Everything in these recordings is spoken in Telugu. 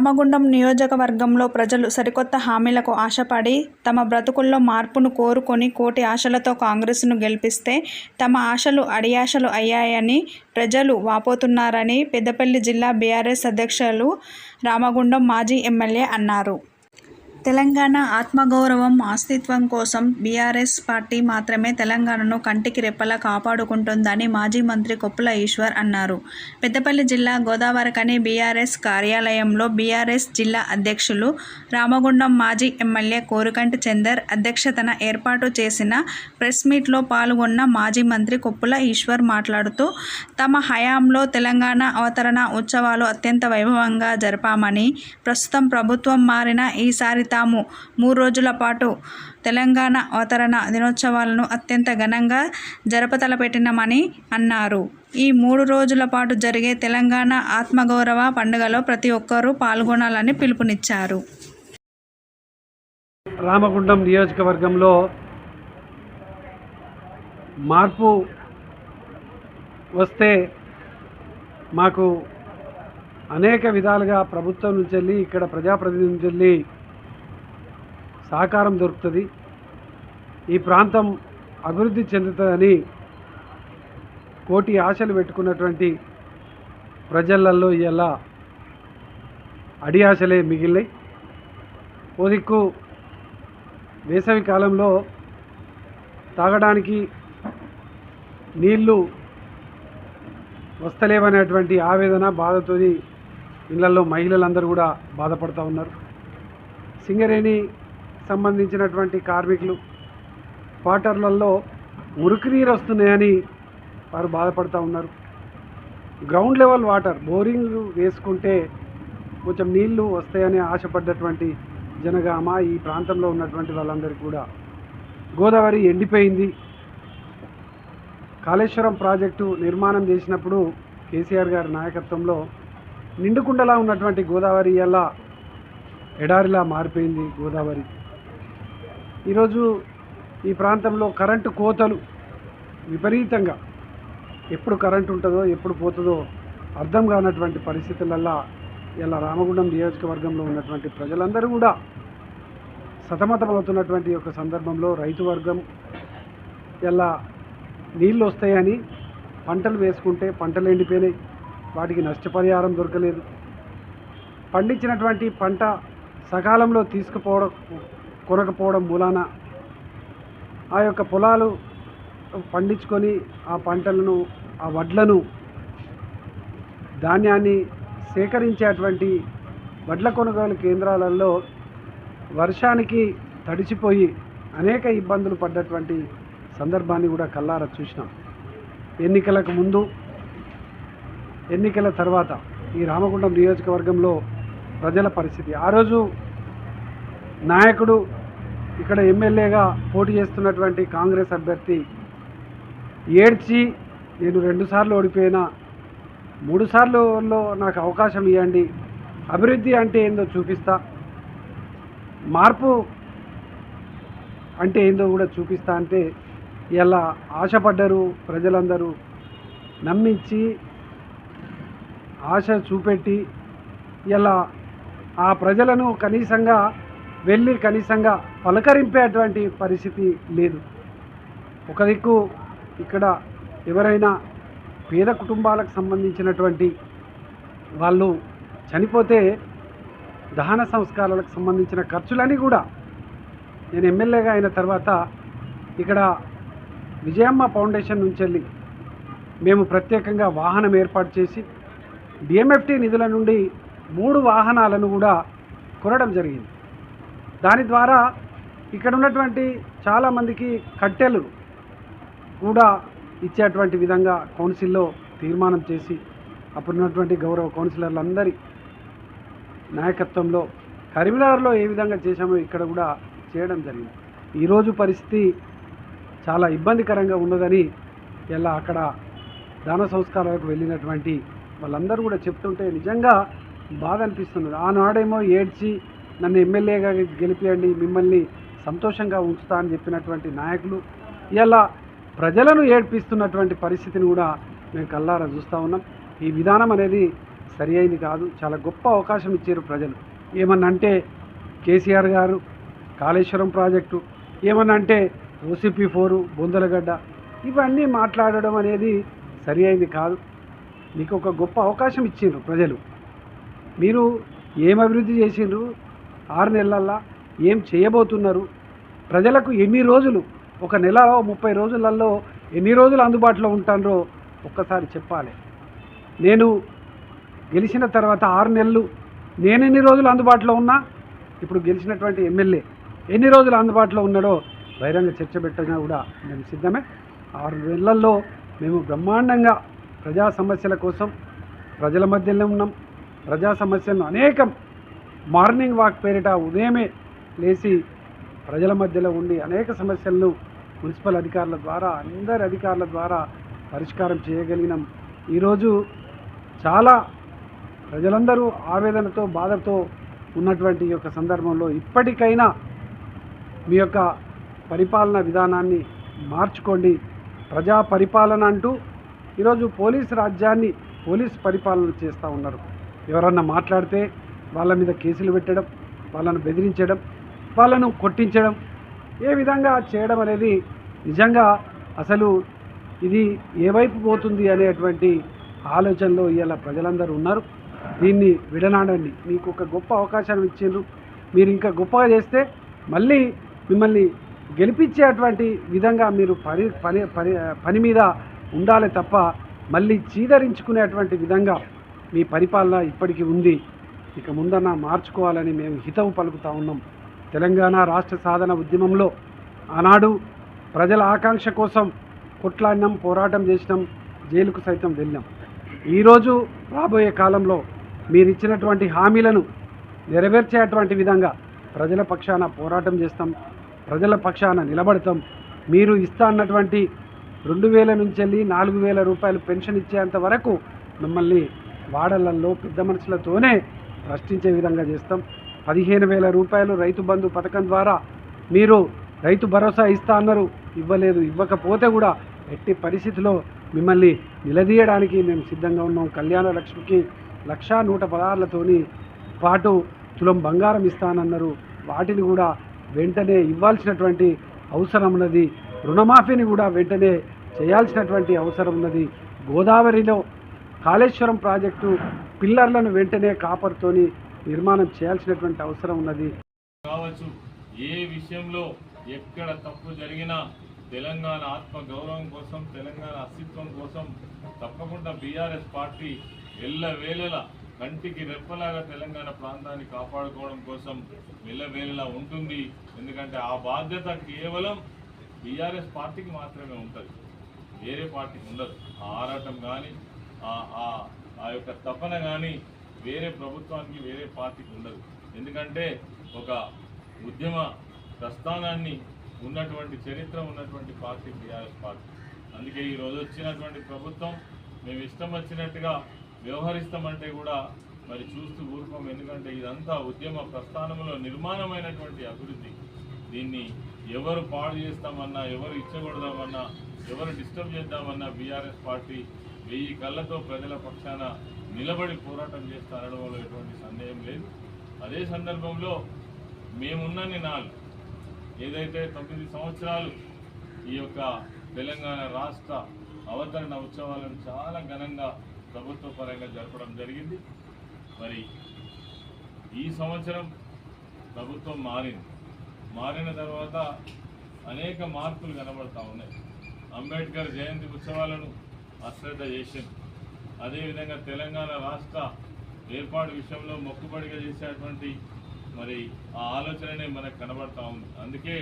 రామగుండం నియోజకవర్గంలో ప్రజలు సరికొత్త హామీలకు ఆశపడి తమ బ్రతుకుల్లో మార్పును కోరుకొని కోటి ఆశలతో కాంగ్రెస్ను గెలిపిస్తే తమ ఆశలు అడియాశలు అయ్యాయని ప్రజలు వాపోతున్నారని పెద్దపల్లి జిల్లా బీఆర్ఎస్ అధ్యక్షులు రామగుండం మాజీ ఎమ్మెల్యే అన్నారు. తెలంగాణ ఆత్మగౌరవం అస్తిత్వం కోసం బీఆర్ఎస్ పార్టీ మాత్రమే తెలంగాణను కంటికి రెప్పలా కాపాడుకుంటుందని మాజీ మంత్రి కొప్పుల ఈశ్వర్ అన్నారు. పెద్దపల్లి జిల్లా గోదావరికని బీఆర్ఎస్ కార్యాలయంలో బీఆర్ఎస్ జిల్లా అధ్యక్షులు రామగుండం మాజీ ఎమ్మెల్యే కోరుకంటి చందర్ అధ్యక్షతన ఏర్పాటు చేసిన ప్రెస్ మీట్లో పాల్గొన్న మాజీ మంత్రి కొప్పుల ఈశ్వర్ మాట్లాడుతూ తమ హయాంలో తెలంగాణ అవతరణ ఉత్సవాలు అత్యంత వైభవంగా జరిపామని ప్రస్తుతం ప్రభుత్వం మారిన ఈసారి తాము మూడు రోజుల పాటు తెలంగాణ అవతరణ దినోత్సవాలను అత్యంత ఘనంగా జరపతలపెట్టినమని అన్నారు. ఈ మూడు రోజుల పాటు జరిగే తెలంగాణ ఆత్మగౌరవ పండుగలో ప్రతి ఒక్కరూ పాల్గొనాలని పిలుపునిచ్చారు. రామగుండం నియోజకవర్గంలో మార్పు వస్తే మాకు అనేక విధాలుగా ప్రభుత్వం నుంచి వెళ్ళి ఇక్కడ ప్రజాప్రతినిధి నుంచి వెళ్ళి సహకారం దొరుకుతుంది. ఈ ప్రాంతం అభివృద్ధి చెందుతుందని కోటి ఆశలు పెట్టుకున్నటువంటి ప్రజలల్లో ఇలా అడి ఆశలే మిగిలినాయి. ఓ దిక్కు వేసవి కాలంలో తాగడానికి నీళ్ళు వస్తలేవనేటువంటి ఆవేదన బాధతో ఇళ్ళలో మహిళలందరూ కూడా బాధపడుతూ ఉన్నారు. సింగరేణి సంబంధించినటువంటి కార్మికులు క్వార్టర్లలో మురికి నీరు వస్తున్నాయని వారు బాధపడుతూ ఉన్నారు. గ్రౌండ్ లెవెల్ వాటర్ బోరింగ్ వేసుకుంటే కొంచెం నీళ్ళు వస్తాయని ఆశపడ్డటువంటి జనగామ ఈ ప్రాంతంలో ఉన్నటువంటి వాళ్ళందరికీ కూడా గోదావరి ఎండిపోయింది. కాళేశ్వరం ప్రాజెక్టు నిర్మాణం చేసినప్పుడు కేసీఆర్ గారి నాయకత్వంలో నిండుకుండలా ఉన్నటువంటి గోదావరి ఎలా ఎడారిలా మారిపోయింది గోదావరి. ఈరోజు ఈ ప్రాంతంలో కరెంటు కోతలు విపరీతంగా. ఎప్పుడు కరెంటు ఉంటుందో ఎప్పుడు పోతుందో అర్థం కానటువంటి పరిస్థితులల్లా ఇలా రామగుండం నియోజకవర్గంలో ఉన్నటువంటి ప్రజలందరూ కూడా సతమతమవుతున్నటువంటి ఒక సందర్భంలో రైతు వర్గం ఇలా నీళ్ళు వస్తాయని పంటలు వేసుకుంటే పంటలు ఎండిపోయినాయి వాటికి నష్టపరిహారం దొరకలేదు. పండించినటువంటి పంట సకాలంలో తీసుకుపోవడం కొనకపోవడం మూలాన ఆ యొక్క పొలాలు పండించుకొని ఆ పంటలను ఆ వడ్లను ధాన్యాన్ని సేకరించేటువంటి వడ్ల కొనుగోలు కేంద్రాలలో వర్షానికి తడిచిపోయి అనేక ఇబ్బందులు పడ్డటువంటి సందర్భాన్ని కూడా కల్లార చూసినాం. ఎన్నికలకు ముందు ఎన్నికల తర్వాత ఈ రామగుండం నియోజకవర్గంలో ప్రజల పరిస్థితి. ఆ రోజు నాయకుడు ఇక్కడ ఎమ్మెల్యేగా పోటీ చేస్తున్నటువంటి కాంగ్రెస్ అభ్యర్థి ఏడ్చి నేను రెండుసార్లు ఓడిపోయినా మూడుసార్లులో నాకు అవకాశం ఇవ్వండి అభివృద్ధి అంటే ఏందో చూపిస్తా మార్పు అంటే ఏందో కూడా చూపిస్తా అంటే ఇలా ఆశపడ్డరు ప్రజలందరూ నమ్మించి ఆశ చూపెట్టి ఇలా ఆ ప్రజలను కనీసంగా వెళ్ళి కనీసంగా పలకరింపేటువంటి పరిస్థితి లేదు. ఒక దిక్కు ఇక్కడ ఎవరైనా పేద కుటుంబాలకు సంబంధించినటువంటి వాళ్ళు చనిపోతే దహన సంస్కారాలకు సంబంధించిన ఖర్చులన్నీ కూడా నేను ఎమ్మెల్యేగా అయిన తర్వాత ఇక్కడ విజయమ్మ ఫౌండేషన్ నుంచి వెళ్ళి మేము ప్రత్యేకంగా వాహనం ఏర్పాటు చేసి డిఎంఎఫ్టీ నిధుల నుండి మూడు వాహనాలను కూడా కొనడం జరిగింది. దాని ద్వారా ఇక్కడ ఉన్నటువంటి చాలామందికి కట్టెలు కూడా ఇచ్చేటువంటి విధంగా కౌన్సిల్లో తీర్మానం చేసి అప్పుడున్నటువంటి గౌరవ కౌన్సిలర్లందరి నాయకత్వంలో కరీంనగర్లో ఏ విధంగా చేశామో ఇక్కడ కూడా చేయడం జరిగింది. ఈరోజు పరిస్థితి చాలా ఇబ్బందికరంగా ఉన్నదని ఇలా అక్కడ దాన సంస్కారాలకు వెళ్ళినటువంటి వాళ్ళందరూ కూడా చెప్తుంటే నిజంగా బాధ అనిపిస్తున్నది. ఆనాడేమో ఏడ్చి నన్ను ఎమ్మెల్యేగా గెలిపియండి మిమ్మల్ని సంతోషంగా ఉంచుతా అని చెప్పినటువంటి నాయకులు. ఇలా ప్రజలను ఏడ్పిస్తున్నటువంటి పరిస్థితిని కూడా మేము కల్లారా చూస్తూ ఉన్నాం. ఈ విధానం అనేది సరి అయింది కాదు. చాలా గొప్ప అవకాశం ఇచ్చారు ప్రజలు. ఏమన్నంటే కేసీఆర్ గారు కాళేశ్వరం ప్రాజెక్టు ఏమన్నంటే ఓసీపీ ఫోరు బొందలగడ్డ ఇవన్నీ మాట్లాడడం అనేది సరి అయింది కాదు. మీకు ఒక గొప్ప అవకాశం ఇచ్చిండ్రు ప్రజలు. మీరు ఏం అభివృద్ధి చేసిండ్రు? ఆరు నెలల్లో ఏం చేయబోతున్నారు? ప్రజలకు ఎన్ని రోజులు? ఒక నెలలో ముప్పై రోజులలో ఎన్ని రోజులు అందుబాటులో ఉంటారో ఒక్కసారి చెప్పాలి. నేను గెలిచిన తర్వాత ఆరు నెలలు నేను ఎన్ని రోజులు అందుబాటులో ఉన్నా? ఇప్పుడు గెలిచినటువంటి ఎమ్మెల్యే ఎన్ని రోజులు అందుబాటులో ఉన్నాడో బహిరంగ చర్చ పెట్టినా కూడా మేము సిద్ధమే. ఆరు నెలల్లో మేము బ్రహ్మాండంగా ప్రజా సమస్యల కోసం ప్రజల మధ్యలో ఉన్నాం. ప్రజా సమస్యలను అనేకం మార్నింగ్ వాక్ పేరిట ఉదయమే లేచి ప్రజల మధ్యలో ఉండి అనేక సమస్యలను మున్సిపల్ అధికారుల ద్వారా అందరి అధికారుల ద్వారా పరిష్కారం చేయగలిగినాం. ఈరోజు చాలా ప్రజలందరూ ఆవేదనతో బాధతో ఉన్నటువంటి ఈ యొక్క సందర్భంలో ఇప్పటికైనా మీ యొక్క పరిపాలన విధానాన్ని మార్చుకోండి. ప్రజా పరిపాలన అంటూ ఈరోజు పోలీస్ రాజ్యాన్ని పోలీస్ పరిపాలన చేస్తూ ఉన్నారు. ఎవరన్నా మాట్లాడితే వాళ్ళ మీద కేసులు పెట్టడం వాళ్ళను బెదిరించడం వాళ్ళను కొట్టించడం ఏ విధంగా చేయడం అనేది నిజంగా అసలు ఇది ఏ వైపు పోతుంది అనేటువంటి ఆలోచనలో ఇవాళ ప్రజలందరూ ఉన్నారు. దీన్ని విడనాడండి. మీకు ఒక గొప్ప అవకాశాన్ని ఇచ్చిండ్రు. మీరు ఇంకా గొప్పగా చేస్తే మళ్ళీ మిమ్మల్ని గెలిపించేటువంటి విధంగా మీరు పని పని పని పని మీద ఉండాలి తప్ప మళ్ళీ చీదరించుకునేటువంటి విధంగా మీ పరిపాలన ఇప్పటికీ ఉంది. ఇక ముందన్న మార్చుకోవాలని మేము హితవు పలుకుతా ఉన్నాం. తెలంగాణ రాష్ట్ర సాధన ఉద్యమంలో ఆనాడు ప్రజల ఆకాంక్ష కోసం కొట్లాడినాం పోరాటం చేసినాం జైలుకు సైతం వెళ్ళాం ఈరోజు రాబోయే కాలంలో మీరు ఇచ్చినటువంటి హామీలను నెరవేర్చేటువంటి విధంగా ప్రజల పక్షాన పోరాటం చేస్తాం ప్రజల పక్షాన నిలబడతాం. మీరు ఇస్తా అన్నటువంటి రెండు వేల నుంచి వెళ్ళి నాలుగు వేల రూపాయలు పెన్షన్ ఇచ్చేంత వరకు మిమ్మల్ని వాడలల్లో పెద్ద మనుషులతోనే ప్రశ్నించే విధంగా చేస్తాం. పదిహేను వేల రూపాయలు రైతు బంధు పథకం ద్వారా మీరు రైతు భరోసా ఇస్తా అన్నారు. ఇవ్వలేదు. ఇవ్వకపోతే కూడా ఎట్టి పరిస్థితిలో మిమ్మల్ని నిలదీయడానికి మేము సిద్ధంగా ఉన్నాం. కళ్యాణ లక్ష్మికి లక్షా నూట పదార్లతోని పాటు తులం బంగారం ఇస్తానన్నారు. వాటిని కూడా వెంటనే ఇవ్వాల్సినటువంటి అవసరం ఉన్నది. రుణమాఫీని కూడా వెంటనే చేయాల్సినటువంటి అవసరం ఉన్నది. గోదావరిలో కాళేశ్వరం ప్రాజెక్టు పిల్లర్లను వెంటనే కాపర్తోని నిర్మాణం చేయాల్సినటువంటి అవసరం ఉన్నది. కావచ్చు ఏ విషయంలో ఎక్కడ తప్పు జరిగినా తెలంగాణ ఆత్మ గౌరవం కోసం తెలంగాణ అస్తిత్వం కోసం తప్పకుండా బీఆర్ఎస్ పార్టీ ఎల్లవేళలా కంటికి రెప్పలాగా తెలంగాణ ప్రాంతాన్ని కాపాడుకోవడం కోసం వెళ్ళవేళలా ఉంటుంది. ఎందుకంటే ఆ బాధ్యత కేవలం బీఆర్ఎస్ పార్టీకి మాత్రమే ఉంటుంది. వేరే పార్టీకి ఉండదు. ఆ ఆరాటం కానీ ఆ యొక్క తపన కానీ వేరే ప్రభుత్వానికి వేరే పార్టీకి ఉండదు. ఎందుకంటే ఒక ఉద్యమ ప్రస్థానాన్ని ఉన్నటువంటి చరిత్ర ఉన్నటువంటి పార్టీ బీఆర్ఎస్ పార్టీ. అందుకే ఈ రోజు వచ్చినటువంటి ప్రభుత్వం మేము ఇష్టం వచ్చినట్టుగా వ్యవహరిస్తామంటే కూడా మరి చూస్తూ ఊరుకోం ఎందుకంటే ఇదంతా ఉద్యమ ప్రస్థానంలో నిర్మాణమైనటువంటి అభివృద్ధి. దీన్ని ఎవరు పాడు చేస్తామన్నా ఎవరు ఇచ్చకూడదామన్నా ఎవరు డిస్టర్బ్ చేద్దామన్నా బీఆర్ఎస్ పార్టీ వెయ్యి కళ్ళతో ప్రజల పక్షాన నిలబడి పోరాటం చేస్తారనడంలో ఎటువంటి సందేహం లేదు. అదే సందర్భంలో మేమున్నన్ని నాలుగు ఏదైతే తొమ్మిది సంవత్సరాలు ఈ యొక్క తెలంగాణ రాష్ట్ర అవతరణ ఉత్సవాలను చాలా ఘనంగా ప్రభుత్వ పరంగా జరపడం జరిగింది. మరి ఈ సంవత్సరం ప్రభుత్వం మారింది. మారిన తర్వాత అనేక మార్పులు కనబడతా ఉన్నాయి. అంబేద్కర్ జయంతి ఉత్సవాలను అశ్రద్ధ చేసింది. అదేవిధంగా తెలంగాణ రాష్ట్ర ఏర్పాటు విషయంలో మొక్కుబడిగా చేసేటువంటి మరి ఆ ఆలోచననే మనకు కనబడతా ఉంది. అందుకే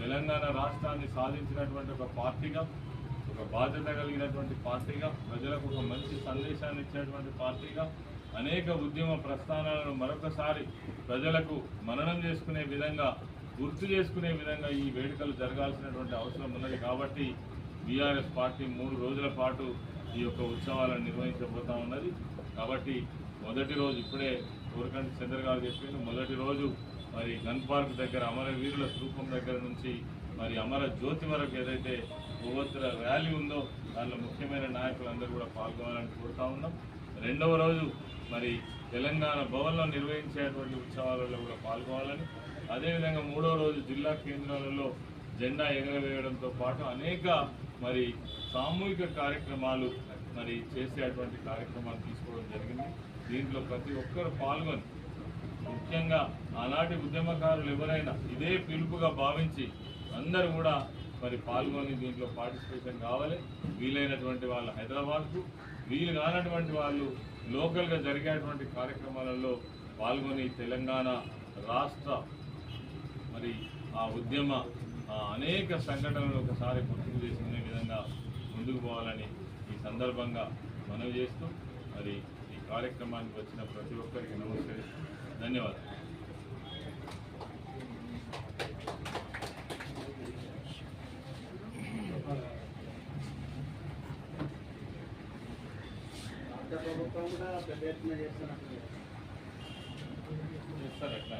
తెలంగాణ రాష్ట్రాన్ని సాధించినటువంటి ఒక పార్టీగా ఒక బాధ్యత కలిగినటువంటి పార్టీగా ప్రజలకు ఒక మంచి సందేశాన్ని ఇచ్చేటువంటి పార్టీగా అనేక ఉద్యమ ప్రస్థానాలను మరొకసారి ప్రజలకు మననం చేసుకునే విధంగా గుర్తు చేసుకునే విధంగా ఈ వేడుకలు జరగాల్సినటువంటి అవసరం ఉన్నది కాబట్టి బీఆర్ఎస్ పార్టీ మూడు రోజుల పాటు ఈ యొక్క ఉత్సవాలను నిర్వహించబోతా ఉన్నది. కాబట్టి మొదటి రోజు ఇప్పుడే కోరకంటి చంద్ర గారు మొదటి రోజు మరి గన్ పార్క్ దగ్గర అమరవీరుల స్థూపం దగ్గర నుంచి మరి అమర జ్యోతి వరకు ఏదైతే కొవ్వొత్తుల ర్యాలీ ఉందో దానిలో ముఖ్యమైన నాయకులందరూ కూడా పాల్గొనాలని కోరుతా ఉన్నాం. రెండవ రోజు మరి తెలంగాణ భవన్లో నిర్వహించేటువంటి ఉత్సవాలలో కూడా పాల్గొనాలని అదేవిధంగా మూడవ రోజు జిల్లా కేంద్రాలలో జెండా ఎగరవేయడంతో పాటు అనేక మరి సామూహిక కార్యక్రమాలు మరి చేసేటువంటి కార్యక్రమాలు తీసుకోవడం జరిగింది. దీంట్లో ప్రతి ఒక్కరు పాల్గొని ముఖ్యంగా ఆనాటి ఉద్యమకారులు ఎవరైనా ఇదే పిలుపుగా భావించి అందరూ కూడా మరి పాల్గొని దీంట్లో పార్టిసిపేషన్ కావాలి. వీలైనటువంటి వాళ్ళు హైదరాబాద్కు వీలు కానటువంటి వాళ్ళు లోకల్గా జరిగేటువంటి కార్యక్రమాలలో పాల్గొని తెలంగాణ రాష్ట్ర మరి ఆ ఉద్యమ అనేక సంఘటనలు ఒకసారి గుర్తుకు చేసుకునే విధంగా ముందుకు పోవాలని ఈ సందర్భంగా మనవి చేస్తూ మరి ఈ కార్యక్రమానికి వచ్చిన ప్రతి ఒక్కరికి నమస్కరిస్తూ ధన్యవాదాలు. చేస్తారు అట్లా.